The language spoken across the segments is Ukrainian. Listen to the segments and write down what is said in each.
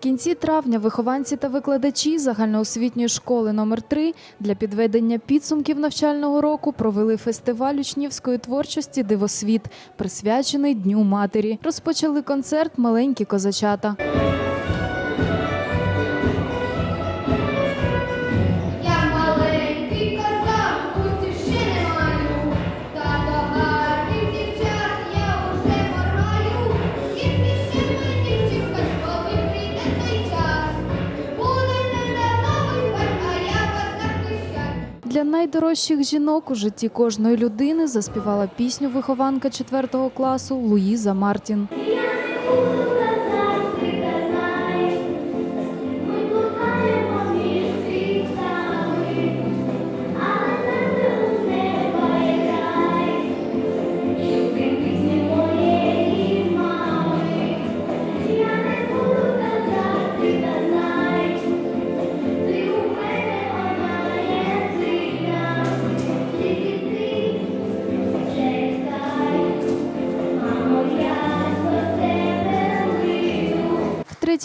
кінці травня вихованці та викладачі загальноосвітньої школи номер 3 для підведення підсумків навчального року провели фестиваль учнівської творчості Дивосвіт, присвячений Дню матері. Розпочали концерт Маленькі козачата. Для найдорожчих жінок у житті кожної людини заспівала пісню вихованка 4 класу Луїза Мартін.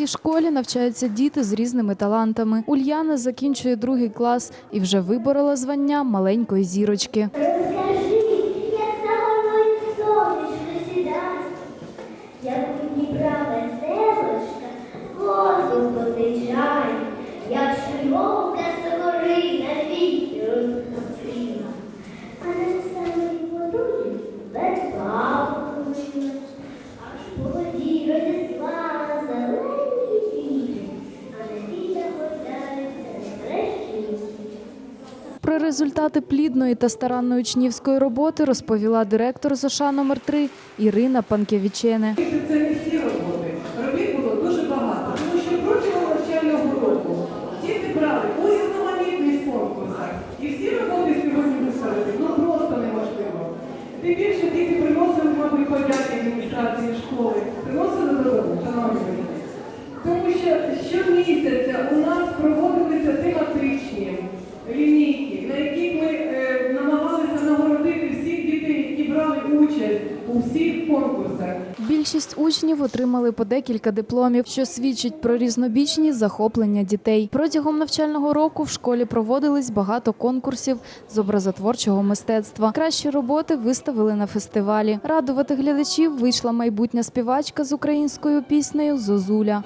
В школі навчаються діти з різними талантами. Ульяна закінчує другий клас і вже виборола звання маленької зірочки. Як за горою Про результати плідної та старанної учнівської роботи розповіла директор ЗОШа номер 3 Ірина Панкевічене. Це не всі роботи. Робіт було дуже багато, тому що протягом навчального року діти брали у різноманітних конкурсах. І всі роботи сьогодні виставити ну просто неможливо. Тим більше діти приносили, мабуть, подяки адміністрації школи, приносили додому, шановні батьки. Тому що щомісяця у нас проводилися тематичні лінійки, на яких ми е, намагалися нагородити всіх дітей, які брали участь у всіх конкурсах. Більшість учнів отримали по декілька дипломів, що свідчить про різнобічні захоплення дітей. Протягом навчального року в школі проводились багато конкурсів з образотворчого мистецтва. Кращі роботи виставили на фестивалі. Радувати глядачів вийшла майбутня співачка з українською піснею Зозуля.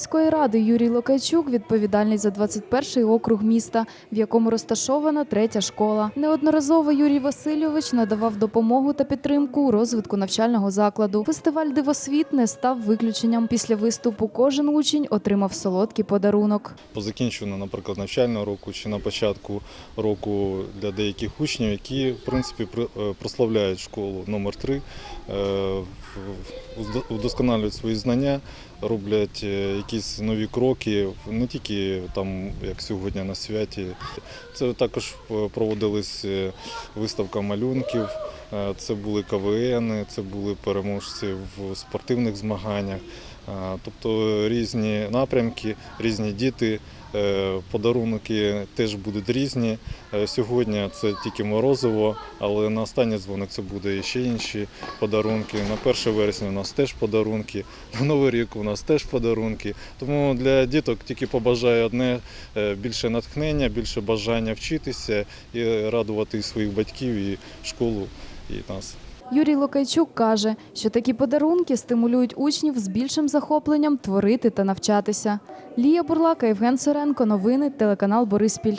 Міської ради Юрій Локайчук відповідальний за 21-й округ міста, в якому розташована третя школа. Неодноразово Юрій Васильович надавав допомогу та підтримку у розвитку навчального закладу. Фестиваль Дивосвіт не став виключенням. Після виступу кожен учень отримав солодкий подарунок. по закінченню, наприклад, навчального року чи на початку року для деяких учнів, які в принципі при- е, прославляють школу номер 3 вдосконалюють свої знання, роблять е, якісь нові кроки, не тільки там, як сьогодні на святі. Це також проводились проводилась е, виставка малюнків. е, Це були КВН, це були переможці в спортивних змаганнях. Тобто різні напрямки, різні діти, е, подарунки теж будуть різні. Е, Сьогодні це тільки морозиво, але на останній дзвоник це буде ще інші подарунки. На 1 вересня у нас теж подарунки, на Новий рік у нас теж подарунки. Тому для діток тільки побажаю одне е, більше натхнення, більше бажання вчитися і радувати своїх батьків, і школу, і нас. Юрій Локайчук каже, що такі подарунки стимулюють учнів з більшим захопленням творити та навчатися. Лія Бурлака, Євген Соренко. Новини телеканал Бориспіль.